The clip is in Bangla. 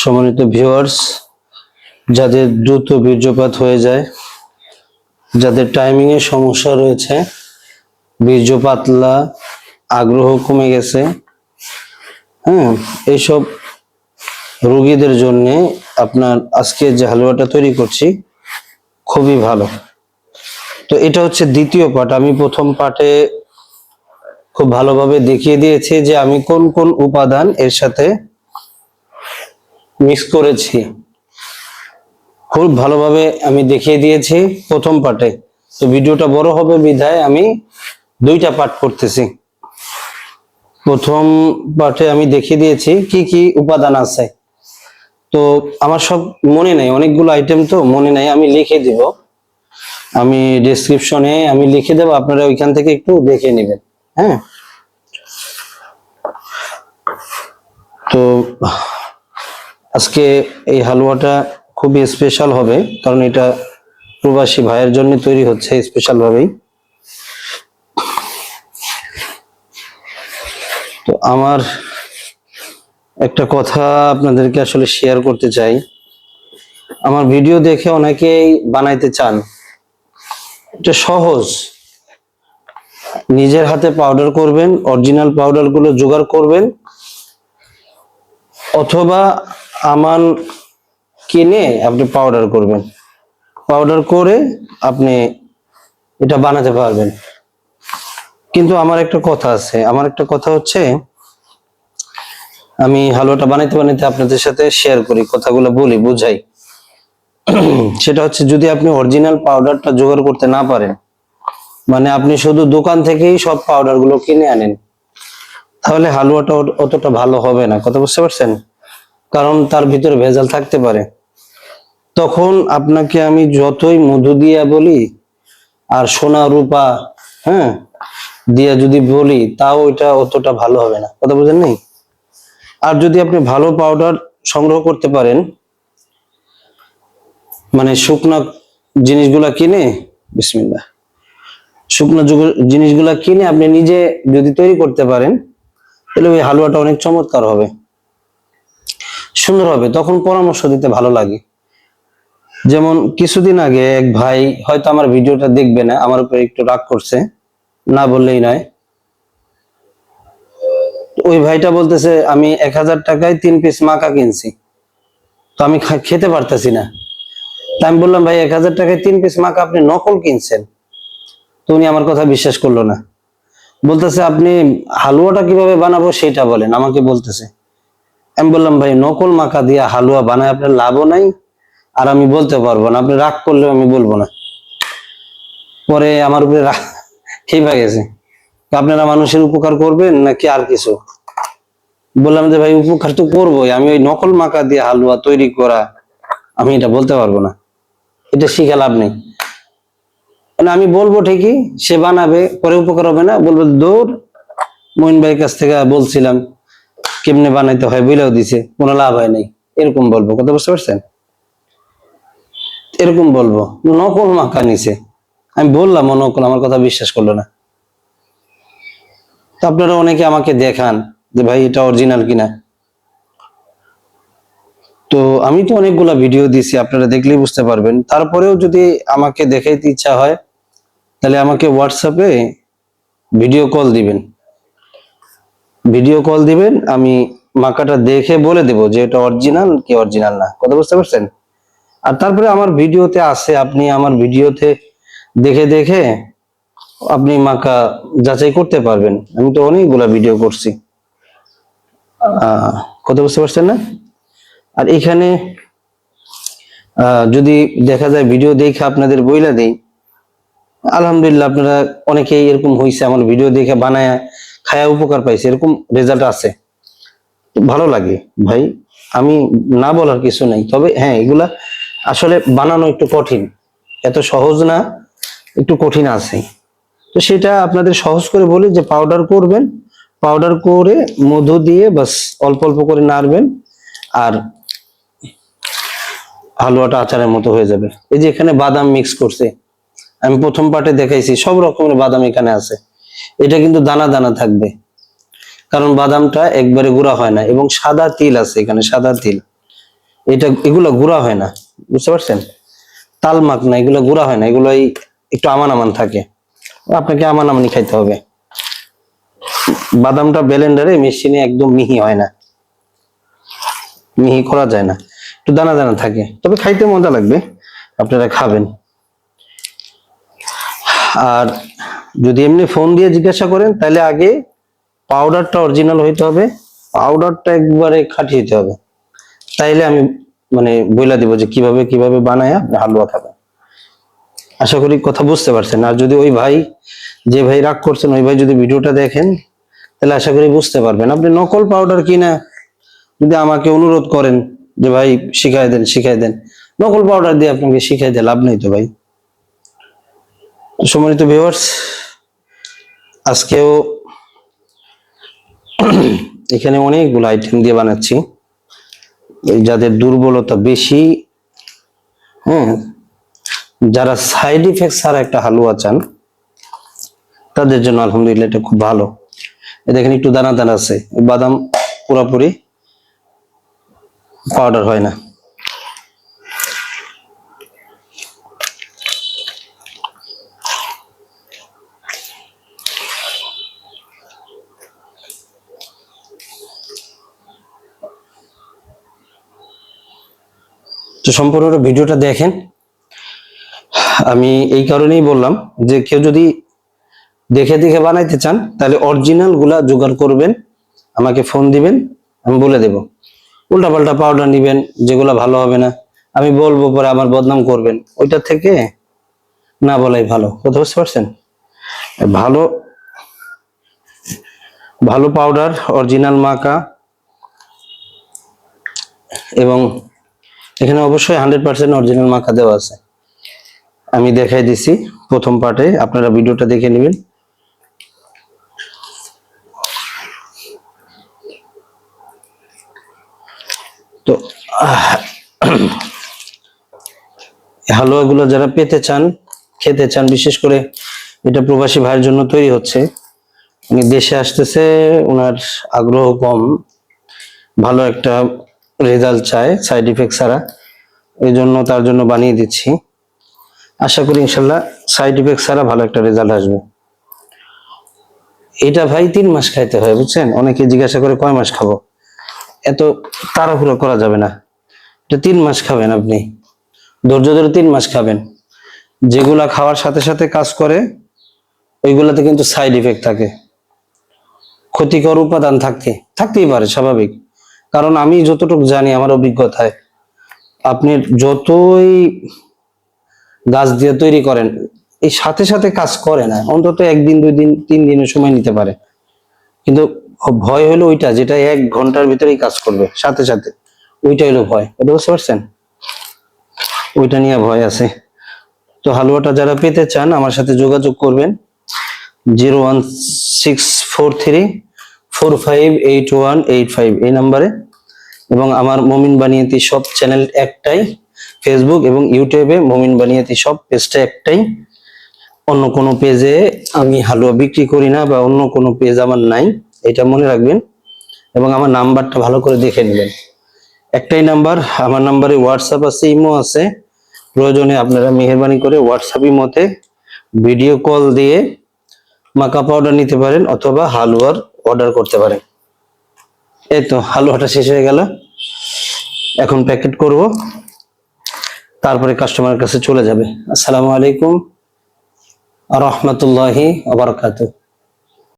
সম্মানিত ভিউয়ার্স যাদের দ্রুত বীর্যপাত হয়ে যায়, যাদের টাইমিং এর সমস্যা রয়েছে বীর্য পাতলা আগ্রহ কমে গেছে হ্যাঁ এইসব রোগীদের জন্য আপনার আজকে যে হালুয়াটা তৈরি করছি, খুবই ভালো। তো এটা হচ্ছে দ্বিতীয় পার্ট আমি প্রথম পার্টে খুব ভালোভাবে দেখিয়ে দিয়েছি যে আমি কোন কোন উপাদান এর সাথে মিক্স করেছি। খুব ভালোভাবে আমি দেখিয়ে দিয়েছি প্রথম পার্টে। তো ভিডিওটা বড় হবে বিধায় আমি দুইটা পার্ট করতেছি। প্রথম পার্টে আমি দেখিয়ে দিয়েছি কি কি উপাদান আছে। তো আমার সব মনে নাই, অনেকগুলো আইটেম তো মনে নাই, আমি লিখে দিব। আমি ডেসক্রিপশনে আমি লিখে দেবো, আপনারা ওইখান থেকে একটু দেখে নেবেন। হ্যাঁ? তো আজকে এই হালুয়াটা খুবই স্পেশাল হবে, কারণ এটা প্রবাসী ভাইয়ের জন্য তৈরি হচ্ছে স্পেশাল ভাবেই। তো আমার একটা কথা আপনাদেরকে আসলে শেয়ার করতে চাই। আমার ভিডিও দেখে অনেকেই বানাইতে চান। এটা সহজ। নিজের হাতে পাউডার করবেন অরিজিনাল পাউডারগুলো জোগাড় করবেন, অথবা আমান কিনে আপনি পাউডার করবেন। পাউডার করে আপনি এটা বানাতে পারবেন। কিন্তু আমার একটা কথা আছে। আমার একটা কথা হচ্ছে, আমি হালুয়াটা বানাইতে বানাইতে আপনাদের সাথে শেয়ার করি, কথাগুলো বলি, বুঝাই। সেটা হচ্ছে, যদি আপনি অরিজিনাল পাউডারটা জোগাড় করতে না পারেন মানে আপনি শুধু দোকান থেকেই সব পাউডারগুলো কিনে আনেন, তাহলে হালুয়াটা অতটা ভালো হবে না। কথা বুঝতে পারছেন? কারণ তার ভিতরে ভেজাল থাকতে পারে। তখন আপনাকে আমি যতই মধু দিয়া বলি, আর সোনা, রূপা হ্যাঁ দিয়া যদি বলি, তাও এটা অতটা ভালো হবে না। কথা বুঝেন নেই? আর যদি আপনি ভালো পাউডার সংগ্রহ করতে পারেন মানে শুকনা জিনিসগুলা কিনে, বিসমিল্লাহ, শুকনো জিনিসগুলা কিনে আপনি নিজে যদি তৈরি করতে পারেন, তাহলে ওই হালুয়াটা অনেক চমৎকার হবে। সুন্দর হবে, তখন পরামর্শ দিতে ভালো লাগে। যেমন কিছুদিন আগে এক ভাই হয়তো আমার ভিডিওটা দেখবে না, আমার উপরে একটু রাগ করছে, না বললেই নয়। ওই ভাইটা বলতেছে, আমি এক হাজার টাকায় তিন পিস মাকা কিনছি, তো আমি খেতে পারতেছি না। তা আমি বললাম, ভাই, এক হাজার টাকায় তিন পিস মাকা আপনি নকল কিনছেন, তো উনি আমার কথা বিশ্বাস করল না। বলতেছে, আপনি হালুয়াটা কীভাবে বানাবো সেটা বলেন, আমাকে বলতেছে। আমি বললাম, ভাই, নকল মাখা দিয়া হালুয়া বানায় আপনার লাভও নাই, আর আমি বলতে পারব না। আপনি রাগ করলেও আমি বলব না। পরে আমার উপরে রাগ খেপে গেছে। আপনারা মানুষের উপকার করবেন নাকি আর কিছু? বললাম যে, ভাই, উপকার তো করবোই। আমি ওই নকল মাখা দিয়ে হালুয়া তৈরি করা, আমি এটা বলতে পারব না। এটা শিখে লাভ নেই। মানে আমি বলব ঠিকই, সে বানাবে, পরে উপকার হবে না। বলব দৌড় মইন ভাইয়ের কাছ থেকে বলছিলাম কেমনে বানাইতে হয় বইলেও দিছে, কোনো লাভ হয় নাই। এরকম বলব, কথা বুঝতে পারছেন? এরকম বলব, নকল মাকা নিছে। আমি বললাম নকল আমার কথা বিশ্বাস করল না। তো আপনারা অনেকে আমাকে দেখান যে ভাই এটা অরিজিনাল কিনা। তো আমি তো অনেকগুলা ভিডিও দিছি, আপনারা দেখলেই বুঝতে পারবেন। তারপরেও যদি আমাকে দেখাইতে ইচ্ছা হয়, তাহলে আমাকে হোয়াটসঅ্যাপে ভিডিও কল দিবেন। ভিডিও কল দিবেন, আমি মাকাটা দেখে বলে দেব যে এটা অরিজিনাল কি অরিজিনাল না। কথা বুঝতে পারছেন? আর তারপরে আমার ভিডিওতে আছে, আপনি আমার ভিডিওতে দেখে দেখে আপনি মাকা যাচাই করতে পারবেন। আমি তো অনেকগুলা ভিডিও করছি। কথা বুঝতে পারছেন না? আর এখানে যদি দেখা যায় ভিডিও দেখে আপনাদের বইলা দেই, আলহামদুলিল্লাহ আপনারা অনেকেই এরকম হয়েছে আমার ভিডিও দেখে বানায় খায়া উপকার পাইছে, এরকম রেজাল্ট আছে। ভালো লাগে ভাই, আমি না বলার কিছু নাই, তবে হ্যাঁ এগুলা আসলে বানানো একটু কঠিন। এত সহজ না, একটু কঠিন আছে। তো সেটা আপনাদের সহজ করে বলি যে পাউডার করবেন পাউডার করে মধু দিয়ে বাস অল্প অল্প করে নাড়বেন, আর হালুয়াটা আচারের মতো হয়ে যাবে। এই যে এখানে বাদাম মিক্স করছে, আমি প্রথম পার্টে দেখাইছি, সব রকমের বাদাম এখানে আছে। এটা কিন্তু দানা দানা থাকবে। কারণ বাদামটা একবারে গুঁড়া হয় না এবং সাদা তিল আছে এখানে, সাদা তিল। এটা, এগুলো গুঁড়া হয় না, বুঝতে পারছেন? তাল মাখ না, এগুলো গুঁড়া হয় না এগুলো এই একটু আমান আমান থাকে। আপনাকে আমান আমানি খাইতে হবে। বাদামটা ব্লেন্ডারে মেশিনে একদম মিহি হয় না। মিহি করা যায় না। একটু দানা দানা থাকে। তবে খাইতে মজা লাগবে। আপনারা খাবেন। আর যদি এমনি ফোন দিয়ে জিজ্ঞাসা করেন, তাহলে আগে পাউডারটা অরিজিনাল হইতে হবে। পাউডারটা একবারে খাটিয়ে হবে। তাইলে আমি মানে বইলা দিব যে কীভাবে কীভাবে বানায় আপনি হালুয়া খাবেন। আশা করি কথা বুঝতে পারছেন। আর যদি ওই ভাই, যে ভাই রাগ করছেন, ওই ভাই যদি ভিডিওটা দেখেন, তাহলে আশা করি বুঝতে পারবেন। আপনি নকল পাউডার কিনা, যদি আমাকে অনুরোধ করেন, যে ভাই শিখাই দেন শিখাই দেন। নকল পাউডার দিয়ে আপনাকে শিখাই দেয় লাভ নেই তো ভাই। সম্মানিত ভিউয়ার্স আজকেও এখানে অনেকগুলো আইটেম দিয়ে বানাচ্ছি। যাদের দুর্বলতা বেশি হ্যাঁ যারা সাইড ইফেক্ট ছাড়া একটা হালুয়া চান, তাদের জন্য আলহামদুলিল্লাহ এটা খুব ভালো। দেখেন একটু দানা দানা আছে বাদাম পুরোপুরি পাউডার হয় না। তো সম্পূর্ণ ভিডিওটা দেখেন। আমি এই কারণেই বললাম যে কেউ যদি দেখে দেখে বানাইতে চান, তাহলে অরিজিনালগুলা জোগাড় করবেন, আমাকে ফোন দিবেন, আমি বলে দেব। উল্টাপাল্টা পাউডার নিবেন, যেগুলো ভালো হবে না। আমি বলব পরে আমার বদনাম করবেন। ওইটা থেকে না বলাই ভালো। কথা বুঝতে পারছেন? ভালো ভালো পাউডার অরিজিনাল মাকা এবং এখানে অবশ্যই হান্ড্রেড পার্সেন্ট অরিজিনাল মাখা দেওয়া আছে। আমি দেখাই দিছি প্রথম পার্টে, আপনারা ভিডিওটা দেখে নেবেন। তো হালুয়াগুলো যারা পেতে চান, খেতে চান, বিশেষ করে এটা প্রবাসী ভাইয়ের জন্য তৈরি হচ্ছে, উনি দেশে আসতেছে ওনার আগ্রহ কম, ভালো একটা রেজাল্ট চায় সাইড ইফেক্ট ছাড়া। এই জন্য তার জন্য বানিয়ে দিচ্ছি। আশা করি ইনশাল্লাহ সাইড ইফেক্ট ছাড়া ভালো একটা রেজাল্ট আসবে। এটা ভাই তিন মাস খাইতে হয়, বুঝছেন? অনেকে জিজ্ঞাসা করে কয় মাস খাব? এত তাড়াহুড়ো করা যাবে না। এটা তিন মাস খাবেন আপনি। ধৈর্য ধরে তিন মাস খাবেন। যেগুলা খাওয়ার সাথে সাথে কাজ করে, ওইগুলাতে কিন্তু সাইড ইফেক্ট থাকে। ক্ষতিকর উপাদান থাকতে থাকতেই পারে, স্বাভাবিক। কারণ আমি যতটুকু জানি, আমার অভিজ্ঞতায়, আপনি যতই গাছ দিয়ে তৈরি করেন, এই সাথে সাথে কাজ করে না, অন্তত একদিন, দুই দিন, তিন দিনের সময় নিতে পারে। কিন্তু ভয় হলো ওইটা, যেটা এক ঘণ্টার ভিতরেই কাজ করবে, সাথে সাথে। ওইটা হলো ভয়, এটা বুঝতে পারছেন? ওইটা নিয়ে ভয় আছে। তো হালুয়াটা যারা পেতে চান, আমার সাথে যোগাযোগ করবেন, zero one six four three four five eight one eight five এই নাম্বারে। এবং আমার মমিন বানিয়াতি সব চ্যানেল একটাই ফেসবুক এবং ইউটিউবে মমিন বানিয়াতি সব পেজটা একটাই। অন্য কোনো পেজে আমি হালুয়া বিক্রি করি না বা অন্য কোনো পেজ আমার নাই, এটা মনে রাখবেন। এবং আমার নাম্বারটা ভালো করে দেখে নেবেন। একটাই নাম্বার, আমার নাম্বারে হোয়াটসঅ্যাপ আছে, ইমো আছে। প্রয়োজনে আপনারা মেহরবানি করে হোয়াটসঅ্যাপ মতে ভিডিও কল দিয়ে মাকা পাউডার নিতে পারেন অথবা হালুয়ার অর্ডার করতে পারে। এই তো, হালুয়াটা শেষ হয়ে গেল। এখন প্যাকেট করব। তারপরে কাস্টমারের কাছে চলে যাবে। আসসালামু আলাইকুম। রহমতুল্লাহি আবরকাতুহ